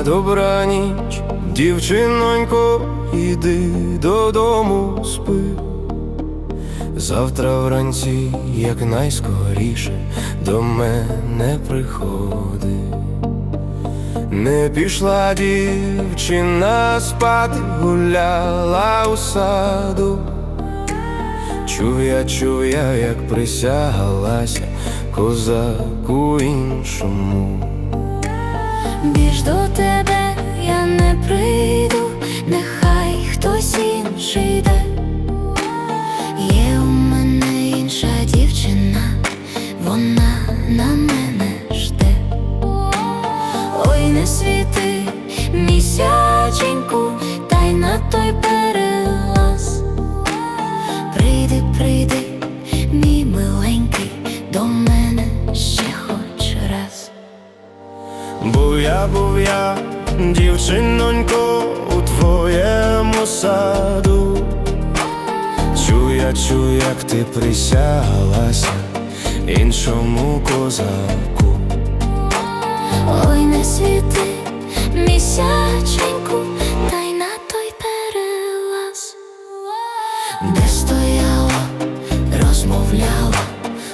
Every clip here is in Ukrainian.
На добраніч, дівчинонько, іди додому спи. Завтра вранці, як найскоріше, до мене приходи. Не пішла дівчина спати, гуляла у саду. Чув я, чув я, як присягалася козаку іншому. Більш до тебе я не прийду, нехай хтось інший йде. Є у мене інша дівчина, вона на мене жде. Ой, не світи місяченьку, та й на той перелаз. Був я, дівчинонько, у твоєму саду. Чую я, чую, як ти присягалася іншому козаку. Ой, не світи місяченьку, та й на той перелаз, де стояла, розмовляла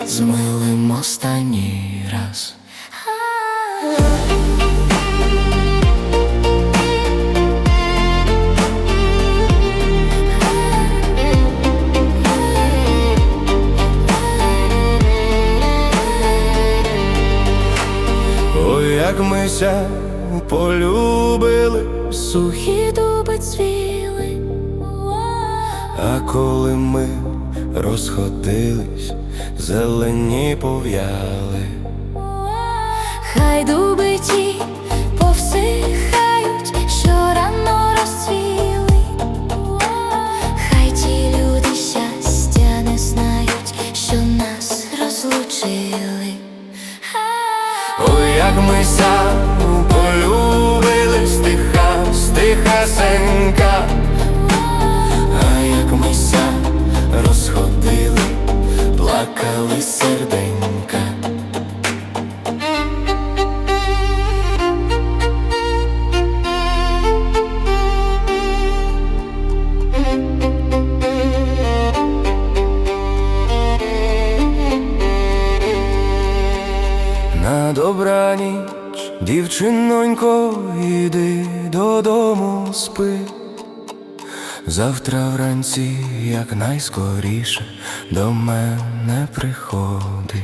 з милим останній раз. Як мися полюбили, Сухі дуби цвіли, а коли ми розходились, зелені пов'яли. хай дуби ті як ми На добраніч, дівчинонько, іди додому спи. Завтра вранці, як найскоріше, до мене приходи.